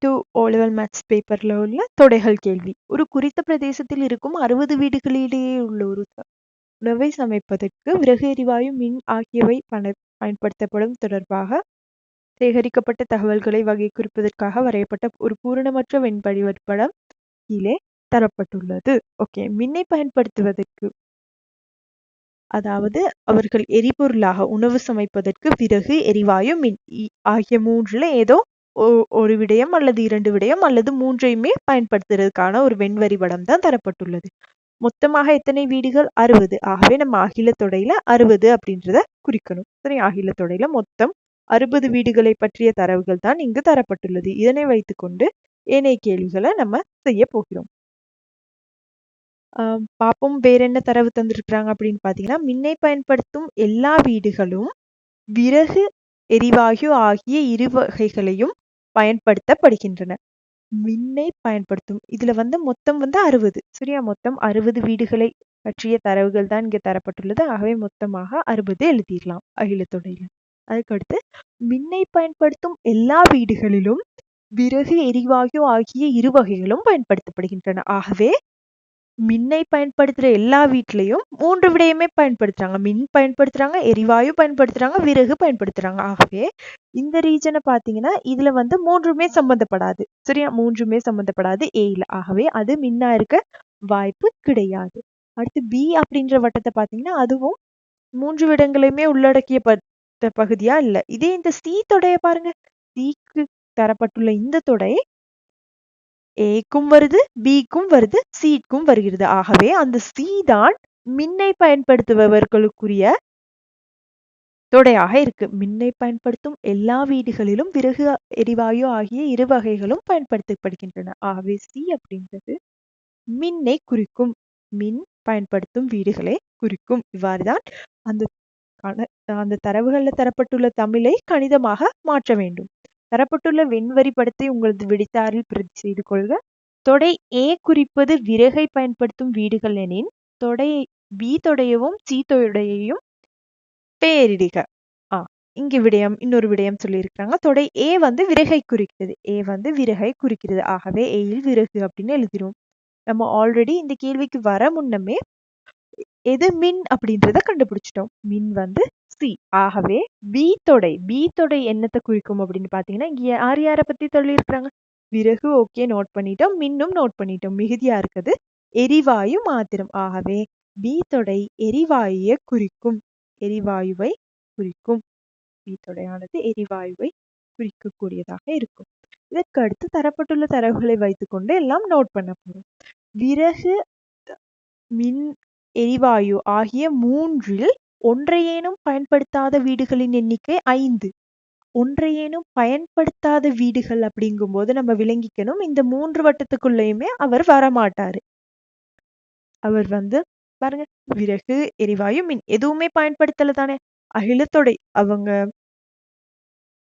Two ஓ level maths பேப்பரில் உள்ள தொடைகள் கேள்வி. ஒரு குறித்த பிரதேசத்தில் இருக்கும் அறுபது வீடுகளிலேயே உள்ள ஒரு உணவை சமைப்பதற்கு விறகு எரிவாயு மின் ஆகியவை பண- பயன்படுத்தப்படும் தொடர்பாக சேகரிக்கப்பட்ட தகவல்களை வகை குறிப்பதற்காக வரையப்பட்ட ஒரு பூரணமற்ற வெண்படிவற்படம் கீழே தரப்பட்டுள்ளது. ஓகே மின்னை பயன்படுத்துவதற்கு அதாவது அவர்கள் எரிபொருளாக உணவு சமைப்பதற்கு விறகு எரிவாயு மின் ஆகிய மூன்றுல ஏதோ ஒரு விடயம் அல்லது இரண்டு விடயம் அல்லது மூன்றையுமே பயன்படுத்துறதுக்கான ஒரு வெண்வரி படம் தான் தரப்பட்டுள்ளது. மொத்தமாக எத்தனை வீடுகள்? அறுபது. ஆகவே நம்ம அகில தொடையில அறுபது அப்படின்றத குறிக்கணும். சரி அகில தொடையில மொத்தம் அறுபது வீடுகளை பற்றிய தரவுகள் தான் இங்கு தரப்பட்டுள்ளது. இதனை வைத்துக்கொண்டு ஏனைய கேள்விகளை நம்ம செய்ய போகிறோம். ஆஹ் பாப்போம் வேற என்ன தரவு தந்திருக்கிறாங்க அப்படின்னு பாத்தீங்கன்னா மின்னை பயன்படுத்தும் எல்லா வீடுகளும் விறகு எரிவாயு ஆகிய இரு வகைகளையும் பயன்படுத்தப்படுகின்றன. மின்னை பயன்படுத்தும். இதுல வந்து மொத்தம் வந்து அறுபது. சரியா? மொத்தம் அறுபது வீடுகளை பற்றிய தரவுகள் தான் இங்க தரப்பட்டுள்ளது. ஆகவே மொத்தமாக அறுபது எழுதிடலாம் அகிலத்தொடையில அதுக்கடுத்து மின்னை பயன்படுத்தும் எல்லா வீடுகளிலும் விறகு எரிவாயு ஆகிய இரு வகைகளும் பயன்படுத்தப்படுகின்றன. ஆகவே மின்னை பயன்படுத்துகிற எல்லா வீட்லேயும் மூன்று விடயமே பயன்படுத்துகிறாங்க மின் பயன்படுத்துகிறாங்க எரிவாயு பயன்படுத்துகிறாங்க விறகு பயன்படுத்துகிறாங்க ஆகவே இந்த ரீஜனை பார்த்தீங்கன்னா இதில் வந்து மூன்றுமே சம்மந்தப்படாது சரியா? மூன்றுமே சம்மந்தப்படாது ஏயில் ஆகவே அது மின்னா இருக்க வாய்ப்பு கிடையாது. அடுத்து பி அப்படின்ற வட்டத்தை பார்த்தீங்கன்னா அதுவும் மூன்று விடங்களையுமே உள்ளடக்கிய பட்ட பகுதியா இல்லை. இதே இந்த சி தொடைய பாருங்க. சிக்கு தரப்பட்டுள்ள இந்த தொடை ஏக்கும் வருது பிக்கும் வருது சீக்கும் வருகிறது. ஆகவே அந்த சி தான் மின்னை பயன்படுத்துபவர்களுக்குரிய தொடையாக இருக்கு. மின்னை பயன்படுத்தும் எல்லா வீடுகளிலும் விறகு எரிவாயு ஆகிய இரு வகைகளும் பயன்படுத்தப்படுகின்றன. ஆகவே சி அப்படின்றது மின்னை குறிக்கும் மின் பயன்படுத்தும் வீடுகளை குறிக்கும். இவ்வாறுதான் அந்த அந்த தரவுகளில் தரப்பட்டுள்ள தமிழை கணிதமாக மாற்ற வேண்டும். தரப்பட்டுள்ள வெண்வரி படத்தை உங்களது விடைத்தாளில் பிரதி செய்து கொள்க. தொடை ஏ குறிப்பது விறகை பயன்படுத்தும் வீடுகள் எனின் தொடை பி தொடையவும் சி தொடையையும் பெயரிடுக. ஆ இங்க விடயம் இன்னொரு விடயம் சொல்லியிருக்காங்க தொடை ஏ வந்து விறகை குறிக்கிறது. ஏ வந்து விறகை குறிக்கிறது. ஆகவே ஏயில் விறகு அப்படின்னு எழுதிரும். நம்ம ஆல்ரெடி இந்த கேள்விக்கு வர முன்னமே எது மின் அப்படின்றத கண்டுபிடிச்சிட்டோம். மின் வந்து பக்தி ஆகவே பீத்தொடை பீத்தொடை என்னத்தை குறிக்கும் அப்படின்னு பாத்தீங்கன்னா இங்கே யார் யாரை பத்தி சொல்லியிருக்கிறாங்க? விறகு ஓகே நோட் பண்ணிட்டோம். மின்னும் நோட் பண்ணிட்டோம். மிகுதியா இருக்குது. எரிவாயு மாத்திரம். ஆகவே பீத்தொடை எரிவாயுவை குறிக்கும். எரிவாயுவை குறிக்கும். பி தொடையானது எரிவாயுவை குறிக்கக்கூடியதாக இருக்கும். இதற்கு அடுத்து தரப்பட்டுள்ள தரவுகளை வைத்துக்கொண்டு எல்லாம் நோட் பண்ண போறோம். விறகு மின் எரிவாயு ஆகிய மூன்றில் ஒன்றையேனும் பயன்படுத்தாத வீடுகளின் எண்ணிக்கை ஐந்து. ஒன்றையேனும் பயன்படுத்தாத வீடுகள் அப்படிங்கும்போது நம்ம விளங்கிக்கணும். இந்த மூன்று வட்டத்துக்குள்ளேயுமே அவர் வரமாட்டாரு. அவர் வந்து பாருங்க விறகு எரிவாயு மின் எதுவுமே பயன்படுத்தல தானே. அகிலத்தொடை அவங்க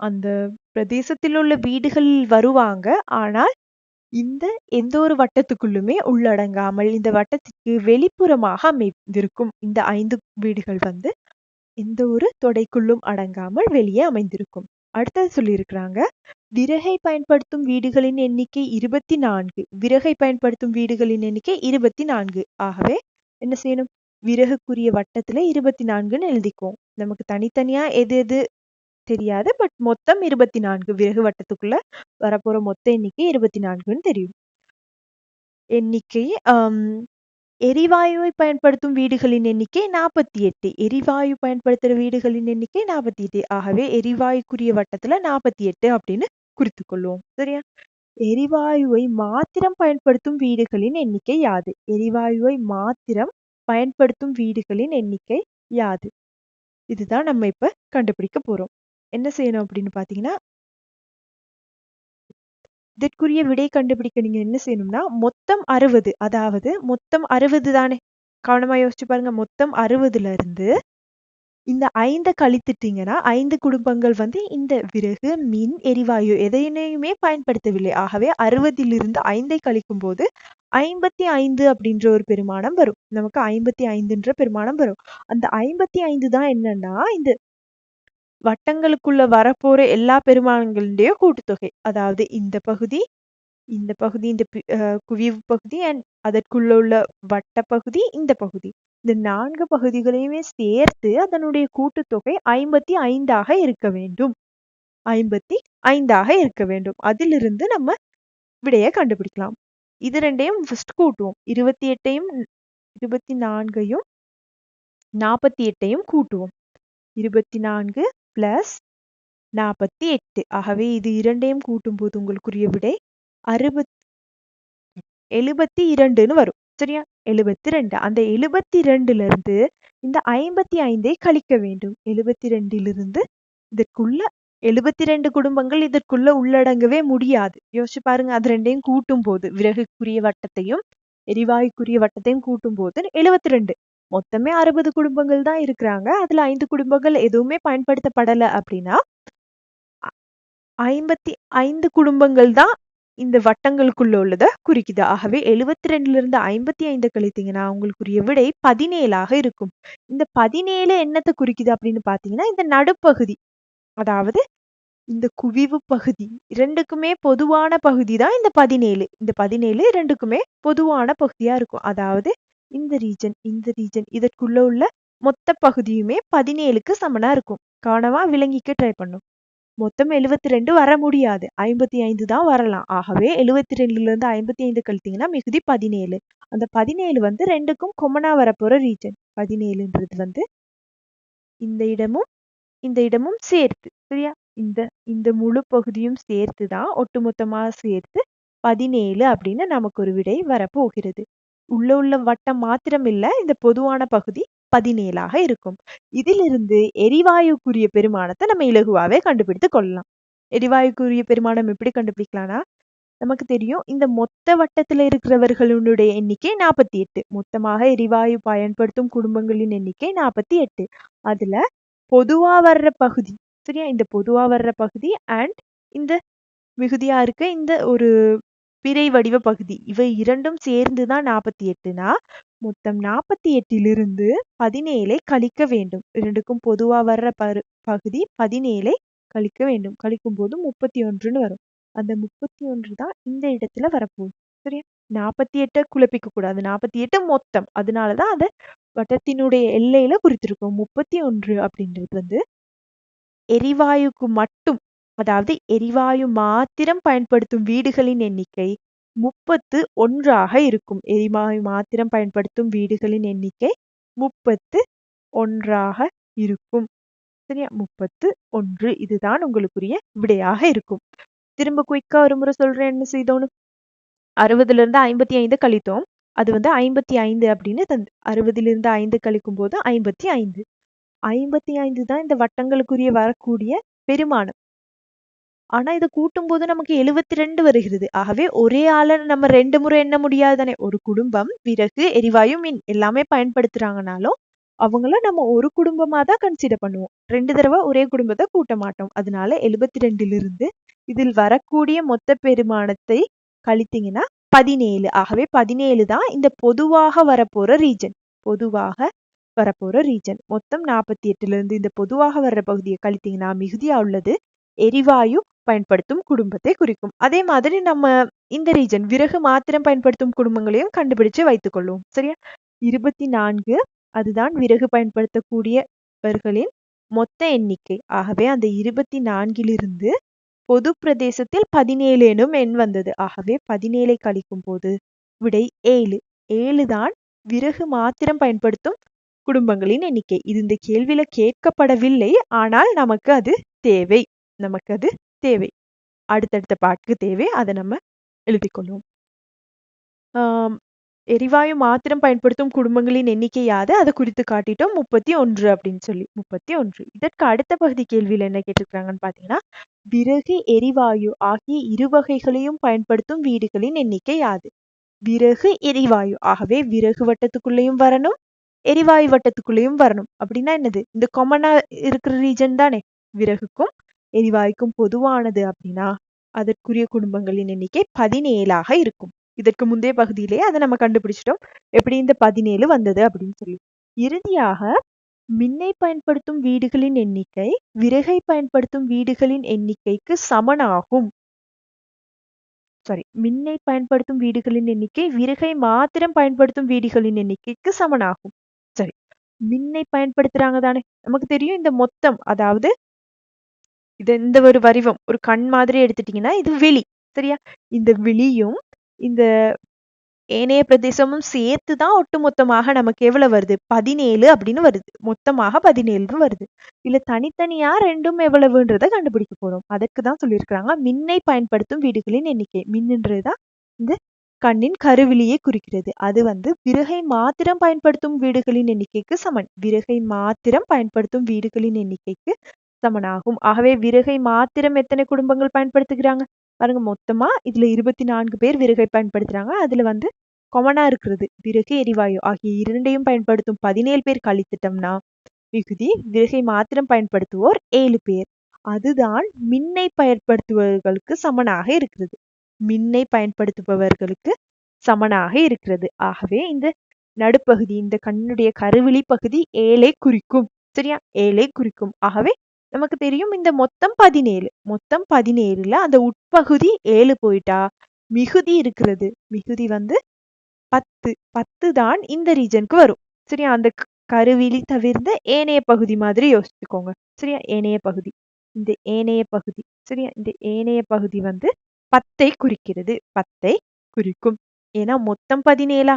அந்த பிரதேசத்தில் உள்ள வீடுகளில் வருவாங்க. ஆனால் இந்த எந்த ஒரு வட்டத்துக்குள்ளுமே உள்ளடங்காமல் இந்த வட்டத்துக்கு வெளிப்புறமாக அமைந்திருக்கும். இந்த ஐந்து வீடுகள் வந்து எந்த ஒரு தொடைக்குள்ளும் அடங்காமல் வெளியே அமைந்திருக்கும். அடுத்தது சொல்லியிருக்கிறாங்க விறகை பயன்படுத்தும் வீடுகளின் எண்ணிக்கை இருபத்தி நான்கு விறகை பயன்படுத்தும் வீடுகளின் எண்ணிக்கை இருபத்தி நான்கு ஆகவே என்ன செய்யணும்? விறகுக்குரிய வட்டத்துல இருபத்தி நான்குன்னு எழுதிக்குவோம். நமக்கு தனித்தனியா எது எது தெரியாது. பட் மொத்தம் இருபத்தி நான்கு விறகு வட்டத்துக்குள்ள வரப்போற மொத்த எண்ணிக்கை இருபத்தி நான்குன்னு தெரியும். எண்ணிக்கை எரிவாயுவை பயன்படுத்தும் வீடுகளின் எண்ணிக்கை நாற்பத்தி எட்டு. எரிவாயு பயன்படுத்துற வீடுகளின் எண்ணிக்கை நாற்பத்தி எட்டு. ஆகவே எரிவாயுக்குரிய வட்டத்துல நாற்பத்தி எட்டு அப்படின்னு குறித்து கொள்வோம் சரியா? எரிவாயுவை மாத்திரம் பயன்படுத்தும் வீடுகளின் எண்ணிக்கை யாது? எரிவாயுவை மாத்திரம் பயன்படுத்தும் வீடுகளின் எண்ணிக்கை யாது? இதுதான் நம்ம இப்ப கண்டுபிடிக்க போறோம். என்ன செய்யணும் அப்படின்னு பாத்தீங்கன்னா இதற்குரிய விடை கண்டுபிடிக்க நீங்க என்ன செய்யணும்னா மொத்தம் அறுபது அதாவது மொத்தம் அறுபது தானே? கவனமா யோசிச்சு பாருங்க. மொத்தம் அறுபதுல இருந்து இந்த ஐந்தை கழித்துட்டீங்கன்னா ஐந்து குடும்பங்கள் வந்து இந்த விறகு மின் எரிவாயு எதையுமே பயன்படுத்தவில்லை. ஆகவே அறுபதிலிருந்து ஐந்தை கழிக்கும் போது ஐம்பத்தி ஐந்து அப்படின்ற ஒரு பெருமானம் வரும். நமக்கு ஐம்பத்தி ஐந்துன்ற பெருமானம் வரும். அந்த ஐம்பத்தி ஐந்து தான் என்னன்னா இந்த வட்டங்களுக்குள்ள வரப்போற எல்லா பெருமான்களுடைய கூட்டுத்தொகை. அதாவது இந்த பகுதி இந்த பகுதி இந்த பி- அஹ் குவிவு பகுதி அண்ட் அதற்குள்ள உள்ள வட்ட பகுதி இந்த பகுதி. இந்த நான்கு பகுதிகளையுமே சேர்த்து அதனுடைய கூட்டுத்தொகை ஐம்பத்தி ஐந்தாக இருக்க வேண்டும். ஐம்பத்தி ஐந்தாக இருக்க வேண்டும். அதிலிருந்து நம்ம விடையை கண்டுபிடிக்கலாம். இது ரெண்டையும் ஃபர்ஸ்ட் கூட்டுவோம். இருபத்தி எட்டையும் இருபத்தி நான்கையும் நாற்பத்தி எட்டையும் கூட்டுவோம். இருபத்தி நான்கு பிளஸ் நாற்பத்தி எட்டு. ஆகவே இது இரண்டையும் கூட்டும் போது உங்களுக்குரிய விடை அறுபத் எழுபத்தி இரண்டுன்னு வரும். சரியா? எழுபத்தி ரெண்டு. அந்த எழுபத்தி ரெண்டுல இருந்து இந்த ஐம்பத்தி ஐந்தை கழிக்க வேண்டும். எழுபத்தி ரெண்டிலிருந்து இதற்குள்ள எழுபத்தி ரெண்டு குடும்பங்கள் இதற்குள்ள உள்ளடங்கவே முடியாது. யோசிச்சு பாருங்க அது ரெண்டையும் கூட்டும் போது விறகுக்குரிய வட்டத்தையும் எரிவாயுக்குரிய வட்டத்தையும் கூட்டும் போது எழுபத்தி ரெண்டு. மொத்தமே அறுபது குடும்பங்கள் தான் இருக்கிறாங்க. அதுல ஐந்து குடும்பங்கள் எதுவுமே பயன்படுத்தப்படல அப்படின்னா ஐம்பத்தி ஐந்து குடும்பங்கள் தான் இந்த வட்டங்களுக்குள்ள உள்ளத குறிக்குது. ஆகவே எழுபத்தி ரெண்டுல இருந்து ஐம்பத்தி ஐந்து கழித்தீங்கன்னா உங்களுக்குரிய விடை பதினேழாக இருக்கும். இந்த பதினேழு என்னத்தை குறிக்குது அப்படின்னு பாத்தீங்கன்னா இந்த நடுப்பகுதி. அதாவது இந்த குவிவு பகுதி. இரண்டுக்குமே பொதுவான பகுதி தான் இந்த பதினேழு. இந்த பதினேழு இரண்டுக்குமே பொதுவான பகுதியா இருக்கும். அதாவது இந்த ரீஜன் இந்த ரீஜன் இதற்குள்ள உள்ள மொத்த பகுதியுமே பதினேழுக்கு சமனா இருக்கும். கவனமா விளங்கிக்க ட்ரை பண்ணும். மொத்தம் எழுபத்தி ரெண்டு வர முடியாது. ஐம்பத்தி ஐந்து தான் வரலாம். ஆகவே எழுபத்தி ரெண்டுல இருந்து ஐம்பத்தி ஐந்து கழித்தீங்கன்னா மிகுதி பதினேழு. அந்த பதினேழு வந்து ரெண்டுக்கும் கொமனா வரப்போற ரீஜன் பதினேழுன்றது வந்து இந்த இடமும் இந்த இடமும் சேர்த்து சரியா? இந்த இந்த முழு பகுதியும் சேர்த்து தான் ஒட்டுமொத்தமா சேர்த்து பதினேழு அப்படின்னு நமக்கு ஒரு விடை வரப்போகிறது. உள்ள உள்ள வட்டம் மாத்திரம் இல்ல இந்த பொதுவான பகுதி பதினேழாக இருக்கும். இதிலிருந்து எரிவாயுக்குரிய பெருமானத்தை நம்ம இலகுவாவே கண்டுபிடித்து கொள்ளலாம். எரிவாயுக்குரிய பெருமானம் எப்படி கண்டுபிடிக்கலாம்னா நமக்கு தெரியும் இந்த மொத்த வட்டத்துல இருக்கிறவர்களுடைய எண்ணிக்கை நாற்பத்தி எட்டு. மொத்தமாக எரிவாயு பயன்படுத்தும் குடும்பங்களின் எண்ணிக்கை நாற்பத்தி எட்டு. அதுல பொதுவா வர்ற பகுதி சரியா? இந்த பொதுவா வர்ற பகுதி அண்ட் இந்த மிகுதியா இருக்க இந்த ஒரு பிறை வடிவ பகுதி. இவை இரண்டும் சேர்ந்து தான் நாற்பத்தி எட்டுனா மொத்தம் நாற்பத்தி எட்டிலிருந்து பதினேழை கழிக்க வேண்டும். இரண்டுக்கும் பொதுவா வர்ற பரு பகுதி பதினேழை கழிக்க வேண்டும். கழிக்கும் போது முப்பத்தி ஒன்றுன்னு வரும். அந்த முப்பத்தி ஒன்று தான் இந்த இடத்துல வரப்போகுது. சரியா? நாற்பத்தி எட்டை குழப்பிக்க கூடாது. நாற்பத்தி எட்டு மொத்தம். அதனாலதான் அதை வட்டத்தினுடைய எல்லையில குறித்திருக்கோம். முப்பத்தி ஒன்று அப்படின்றது வந்து எரிவாயுக்கு மட்டும் அதாவது எரிவாயு மாத்திரம் பயன்படுத்தும் வீடுகளின் எண்ணிக்கை முப்பத்து ஒன்றாக இருக்கும். எரிவாயு மாத்திரம் பயன்படுத்தும் வீடுகளின் எண்ணிக்கை முப்பத்து ஒன்றாக இருக்கும். சரியா? முப்பத்து ஒன்று. இதுதான் உங்களுக்குரிய விடையாக இருக்கும். திரும்ப குயிக்கா ஒரு முறை சொல்றேன். என்ன செய்தோன்னு? அறுபதுல இருந்து ஐம்பத்தி ஐந்து கழித்தோம். அது வந்து ஐம்பத்தி ஐந்து அப்படின்னு தந்து அறுபதிலிருந்து ஐந்து கழிக்கும் போது ஐம்பத்தி ஐந்து ஐம்பத்தி ஐந்து தான் இந்த வட்டங்களுக்குரிய வரக்கூடிய பெருமானம். ஆனா இதை கூட்டும் போது நமக்கு எழுபத்தி ரெண்டு வருகிறது. ஆகவே ஒரே ஆளை நம்ம ரெண்டு முறை எண்ண முடியாது தானே ஒரு குடும்பம் விறகு எரிவாயு மின் எல்லாமே பயன்படுத்துறாங்கனாலும் அவங்கள நம்ம ஒரு குடும்பமா தான் கன்சிடர் பண்ணுவோம். ரெண்டு தடவை ஒரே குடும்பத்தை கூட்ட மாட்டோம். அதனால எழுபத்தி ரெண்டுல இருந்து இதில் வரக்கூடிய மொத்த பெருமானத்தை கழித்தீங்கன்னா பதினேழு. ஆகவே பதினேழு தான் இந்த பொதுவாக வரப்போற ரீஜன் பொதுவாக வரப்போற ரீஜன் மொத்தம் நாற்பத்தி எட்டுல இருந்து இந்த பொதுவாக வர்ற பகுதியை கழித்தீங்கன்னா மிகுதியா உள்ளது எரிவாயு பயன்படுத்தும் குடும்பத்தை குறிக்கும். அதே மாதிரி நம்ம இந்த ரீஜன் விறகு மாத்திரம் பயன்படுத்தும் குடும்பங்களையும் கண்டுபிடிச்சு வைத்துக் கொள்வோம். சரியா? இருபத்தி நான்கு அதுதான் விறகு பயன்படுத்தக்கூடியவர்களின் மொத்த எண்ணிக்கை. ஆகவே அந்த இருபத்தி நான்கிலிருந்து பொது பிரதேசத்தில் பதினேழு எனும் எண் வந்தது. ஆகவே பதினேழை கழிக்கும் போது விடை ஏழு. ஏழு தான் விறகு மாத்திரம் பயன்படுத்தும் குடும்பங்களின் எண்ணிக்கை. இது இந்த கேள்வியில கேட்கப்படவில்லை. ஆனால் நமக்கு அது தேவை. நமக்கு அது தேவை. அடுத்தடுத்த பாட்டுக்கு தேவை. அதை நம்ம எழுதிக்கொள்வோம். எரிவாயு மாத்திரம் பயன்படுத்தும் குடும்பங்களின் எண்ணிக்கை யாது? அதை குறித்து காட்டிட்டோம். முப்பத்தி ஒன்று அப்படின்னு சொல்லி. முப்பத்தி ஒன்று. இதற்கு அடுத்த பகுதி கேள்வியில் என்ன கேட்டுக்கிறாங்கன்னு பாத்தீங்கன்னா விறகு எரிவாயு ஆகிய இரு வகைகளையும் பயன்படுத்தும் வீடுகளின் எண்ணிக்கை யாது? விறகு எரிவாயு. ஆகவே விறகு வட்டத்துக்குள்ளேயும் வரணும் எரிவாயு வட்டத்துக்குள்ளேயும் வரணும். அப்படின்னா என்னது? இந்த கொமனா இருக்கிற ரீஜன் தானே. விறகுக்கும் எரிவாய்க்கும் பொதுவானது அப்படின்னா அதற்குரிய குடும்பங்களின் எண்ணிக்கை பதினேழாக இருக்கும். இதற்கு முந்தைய பகுதியிலேயே அதை நம்ம கண்டுபிடிச்சிட்டோம். எப்படி இந்த பதினேழு வந்தது அப்படின்னு சொல்லி. இறுதியாக மின்னை பயன்படுத்தும் வீடுகளின் எண்ணிக்கை விறகை பயன்படுத்தும் வீடுகளின் எண்ணிக்கைக்கு சமனாகும். சாரி மின்னை பயன்படுத்தும் வீடுகளின் எண்ணிக்கை விறகை மாத்திரம் பயன்படுத்தும் வீடுகளின் எண்ணிக்கைக்கு சமனாகும். சரி மின்னை பயன்படுத்துறாங்க தானே. நமக்கு தெரியும் இந்த மொத்தம் அதாவது இது இந்த ஒரு வரிவம் ஒரு கண் மாதிரி எடுத்துட்டீங்கன்னா இது வெளி சரியா? இந்த வெளியும் இந்த ஏனைய பிரதேசமும் சேர்த்து தான் ஒட்டுமொத்தமாக நமக்கு எவ்வளவு வருது? பதினேழு அப்படின்னு வருது. மொத்தமாக பதினேழு வருது. இல்ல தனித்தனியா ரெண்டும் எவ்வளவுன்றத கண்டுபிடிக்க போறோம். அதற்கு தான் சொல்லியிருக்கிறாங்க. மின்னை பயன்படுத்தும் வீடுகளின் எண்ணிக்கை. மின்னுன்றதுதான் இந்த கண்ணின் கருவிலியை குறிக்கிறது. அது வந்து விறகை மாத்திரம் பயன்படுத்தும் வீடுகளின் எண்ணிக்கைக்கு சமன். விறகை மாத்திரம் பயன்படுத்தும் வீடுகளின் எண்ணிக்கைக்கு சமனாகும் ஆகவே விறகை மாத்திரம் எத்தனை குடும்பங்கள் பயன்படுத்துகிறாங்க? பாருங்க மொத்தமா இதுல இருபத்தி நான்கு பேர் விறகை பயன்படுத்துறாங்க. அதுல வந்து கொமனா இருக்கிறது. விறகு எரிவாயு ஆகிய இரண்டையும் பயன்படுத்தும் பதினேழு பேர் கழித்துட்டோம்னா மிகுதி விறகை மாத்திரம் பயன்படுத்துவோர் ஏழு பேர். அதுதான் மின்னை பயன்படுத்துபவர்களுக்கு சமனாக இருக்கிறது. மின்னை பயன்படுத்துபவர்களுக்கு சமனாக இருக்கிறது. ஆகவே இந்த நடுப்பகுதி இந்த கண்ணுடைய கருவிழி பகுதி ஏழை குறிக்கும். சரியா? ஏழை குறிக்கும். ஆகவே நமக்கு தெரியும் இந்த மொத்தம் பதினேழு மொத்தம் பதினேழுல அந்த உட்பகுதி ஏழு போயிட்டா. மிகுதி இருக்கிறது. மிகுதி வந்து பத்து. பத்து தான் இந்த ரீஜனுக்கு வரும். சரியா? அந்த கருவிழி தவிர்ந்த ஏனைய பகுதி மாதிரி யோசிச்சுக்கோங்க. சரியா? ஏனைய பகுதி. இந்த ஏனைய பகுதி. சரியா? இந்த ஏனைய பகுதி வந்து பத்தை குறிக்கிறது. பத்தை குறிக்கும். ஏன்னா மொத்தம் பதினேழா.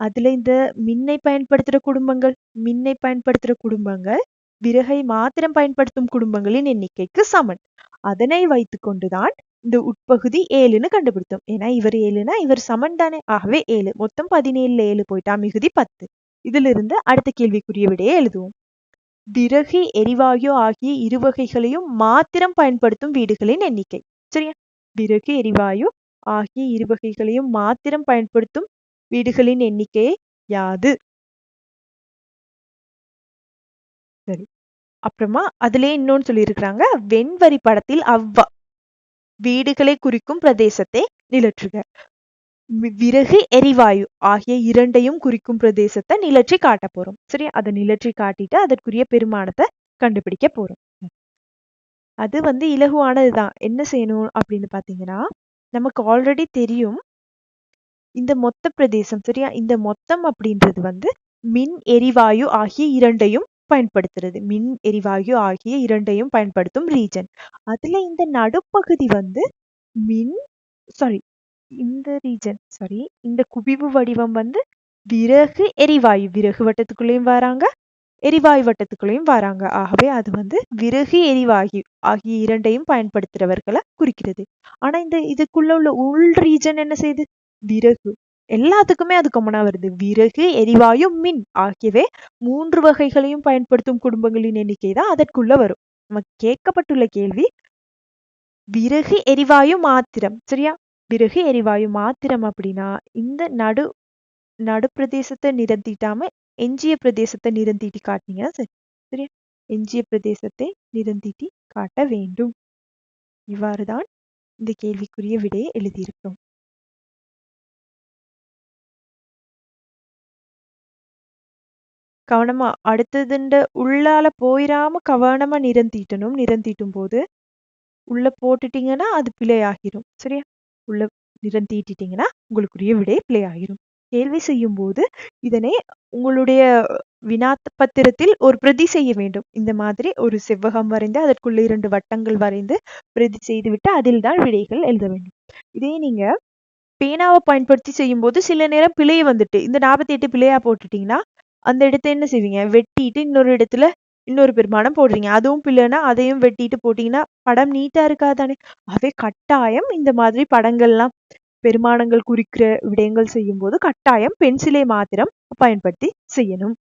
அதுல இந்த மின்னை பயன்படுத்துற குடும்பங்கள் மின்னை பயன்படுத்துற குடும்பங்கள் விறகை மாத்திரம் பயன்படுத்தும் குடும்பங்களின் எண்ணிக்கைக்கு சமன். அதனை வைத்துக்கொண்டுதான் இந்த உட்பகுதி ஏழுன்னு கண்டுபிடித்தோம். ஏன்னா இவர் ஏழுனா இவர் சமன் தானே. ஆகவே ஏழு மொத்தம் பதினேழுல ஏழு போயிட்டா மிகுதி பத்து. இதுல இருந்து அடுத்த கேள்விக்குரிய விடையை எழுதுவோம். விறகு எரிவாயு ஆகிய இரு வகைகளையும் மாத்திரம் பயன்படுத்தும் வீடுகளின் எண்ணிக்கை. சரியா? விறகு எரிவாயு ஆகிய இரு வகைகளையும் மாத்திரம் பயன்படுத்தும் வீடுகளின் எண்ணிக்கையை யாது? சரி. அப்புறமா அதுல இன்னொன்னு சொல்லியிருக்கிறாங்க வெண்வரி படத்தில் அவ்வா வீடுகளை குறிக்கும் பிரதேசத்தை நிலற்றுக. விறகு எரிவாயு ஆகிய இரண்டையும் குறிக்கும் பிரதேசத்தை நிலற்றி காட்ட போறோம். சரி அதை நிலற்றி காட்டிட்டு அதற்குரிய பெருமானத்தை கண்டுபிடிக்க போறோம். அது வந்து இலகுவானதுதான். என்ன செய்யணும் அப்படின்னு பாத்தீங்கன்னா நமக்கு ஆல்ரெடி தெரியும் இந்த மொத்த பிரதேசம் சரியா? இந்த மொத்தம் அப்படின்றது வந்து மின் எரிவாயு ஆகிய இரண்டையும் பயன்படுத்துறது. மின் எரிவாயு ஆகிய இரண்டையும் பயன்படுத்தும் ரீஜன். அதுல இந்த நடுப்பகுதி வந்து மின் சாரி இந்த ரீஜன் சாரி இந்த குவிவு வடிவம் வந்து விறகு எரிவாயு விறகு வட்டத்துக்குள்ளேயும் வராங்க எரிவாயு வட்டத்துக்குள்ளேயும் வராங்க. ஆகவே அது வந்து விறகு எரிவாயு ஆகிய இரண்டையும் பயன்படுத்துறவர்களை குறிக்கிறது. ஆனா இந்த இதுக்குள்ள உள்ள உள் ரீஜன் என்ன செய்யுது? விறகு. எல்லாத்துக்குமே அது கொமனா வருது. விறகு எரிவாயு மின் ஆகியவை மூன்று வகைகளையும் பயன்படுத்தும் குடும்பங்களின் எண்ணிக்கை தான் அதற்குள்ள வரும். நமக்கு கேட்கப்பட்டுள்ள கேள்வி விறகு எரிவாயு மாத்திரம். சரியா? விறகு எரிவாயு மாத்திரம் அப்படின்னா இந்த நடு நடு பிரதேசத்தை நிரந்திட்டாம எஞ்சிய பிரதேசத்தை நிரந்திட்டு காட்டினீங்க சரி. சரியா? எஞ்சிய பிரதேசத்தை நிரந்திட்டி காட்ட வேண்டும். இவ்வாறுதான் இந்த கேள்விக்குரிய விடையை எழுதியிருக்கிறோம். கவனமா அடுத்ததுண்ட உள்ளால போயிராம கவனமா நிரந்தீட்டணும். நிரந்தீட்டும் போது உள்ள போட்டுட்டீங்கன்னா அது பிழை ஆகிரும் சரியா? உள்ள நிரந்தீட்டிட்டீங்கன்னா உங்களுக்குரிய விடை பிழை ஆகிரும் கேள்வி செய்யும் போது இதனை உங்களுடைய வினா பத்திரத்தில் ஒரு பிரதி செய்ய வேண்டும். இந்த மாதிரி ஒரு செவ்வகம் வரைந்து அதற்குள்ள இரண்டு வட்டங்கள் வரைந்து பிரதி செய்துவிட்டு அதில் தான் விடைகள் எழுத வேண்டும். இதே நீங்க பேனாவை பயன்படுத்தி செய்யும் போது சில நேரம் பிழை வந்துட்டு இந்த நாற்பத்தி எட்டு பிழையா போட்டுட்டீங்கன்னா அந்த இடத்த என்ன செய்வீங்க? வெட்டிட்டு இன்னொரு இடத்துல இன்னொரு பெருமானம் போடுறீங்க. அதுவும் பிள்ளைன்னா அதையும் வெட்டிட்டு போட்டீங்கன்னா படம் நீட்டா இருக்காதானே? அவை கட்டாயம் இந்த மாதிரி படங்கள்லாம் பெருமானங்கள் குறிக்கிற விடயங்கள் செய்யும் போது கட்டாயம் பென்சிலை மாத்திரம் பயன்படுத்தி செய்யணும்.